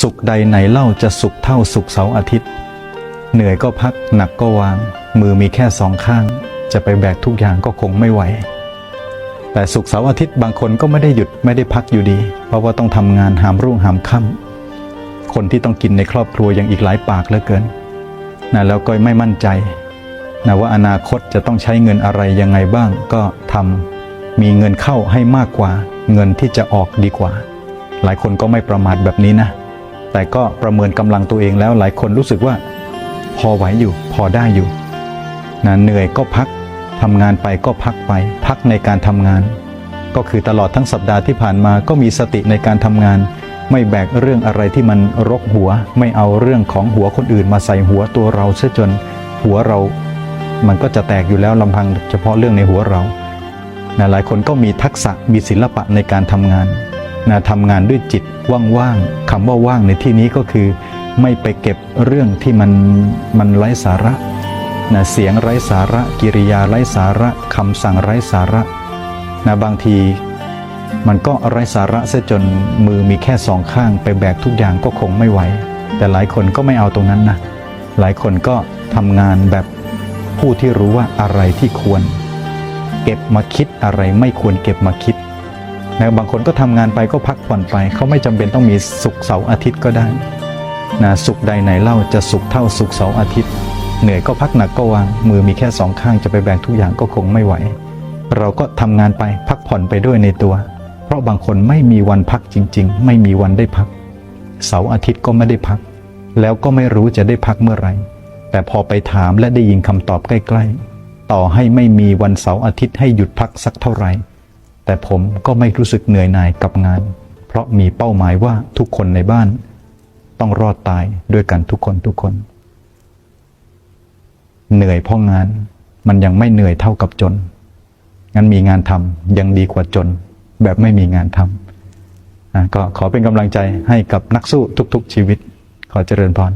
สุขใดไหนเล่าจะสุขเท่าสุขเสาร์อาทิตย์ เหนื่อยก็พักหนักก็วาง มือมีแค่สองข้าง จะไปแบกทุกอย่างก็คงไม่ไหว แต่สุขเสาร์อาทิตย์บางคนก็ไม่ได้หยุดไม่ได้พักอยู่ดี เพราะว่าต้องทำงานหามรุ่งหามค่ำคนที่ต้องกินในครอบครัวยังอีกหลายปากเหลือเกินนะแล้วก็ไม่มั่นใจนะว่าอนาคตจะต้องใช้เงินอะไรยังไงบ้างก็ทำมีเงินเข้าให้มากกว่า เงินที่จะออกดีกว่า หลายคนก็ไม่ประมาทแบบนี้นะ แต่ก็ประเมินกำลังตัวเองแล้วหลายคนรู้สึกว่า พอไหวอยู่พอได้อยู่นะเหนื่อยก็พักทำงานไปก็พักไป พักในการทำงาน ก็คือตลอดทั้งสัปดาห์ที่ผ่านมาก็มีสติในการทำงาน ไม่แบกเรื่องอะไรที่มันรกหัว ไม่เอาเรื่องของหัวคนอื่นมาใส่หัวตัวเราเสียจนหัวเรา มันก็จะแตกอยู่แล้วลำพังเฉพาะเรื่องในหัวเรานะหลายคนก็มีทักษะมีศิลปะในการทำงาน นะทำงานด้วยจิตว่างๆคำว่าว่างในที่นี้ก็คือ ไม่ไปเก็บเรื่องที่มันมันไร้สาระนะเสียงไร้สาระ กิริยาไร้สาระคำสั่งไร้สาระนะบางทีมันก็ไร้สาระเสียจนมือมีแค่สองข้าง ไปแบกทุกอย่างก็คงไม่ไหว แต่หลายคนก็ไม่เอาตรงนั้นนะหลายคนก็ทำงานแบบผู้ที่รู้ว่าอะไรที่ควร เก็บมาคิดอะไรไม่ควรเก็บมาคิด นะบางคนก็ทำงานไปก็พักผ่อนไป เขาไม่จำเป็นต้องมีสุขเสาร์อาทิตย์ก็ได้นะสุขใดไหนเล่าจะสุขเท่าสุขเสาร์อาทิตย์ เหนื่อยก็พักหนักก็วางมือมีแค่สองข้างจะไปแบกทุกอย่างก็คงไม่ไหว เราก็ทำงานไปพักผ่อนไปด้วยในตัว เพราะบางคนไม่มีวันพักจริง ๆ ไม่มีวันได้พัก เสาร์อาทิตย์ก็ไม่ได้พัก แล้วก็ไม่รู้จะได้พักเมื่อไหร่แต่พอไปถามและได้ยินคำตอบใกล้ ๆ ต่อให้ไม่มีวันเสาร์อาทิตย์ให้หยุดพักสักเท่าไหร่ แต่ผมก็ไม่รู้สึกเหนื่อยหน่ายกับงาน เพราะมีเป้าหมายว่าทุกคนในบ้าน ต้องรอดตายด้วยกันทุกคนทุกคน เหนื่อยเพราะงานมันยังไม่เหนื่อยเท่ากับจน งั้นมีงานทำยังดีกว่าจน แบบไม่มีงานทำก็ขอเป็นกำลังใจให้กับนักสู้ทุก ๆ ชีวิต ขอเจริญพร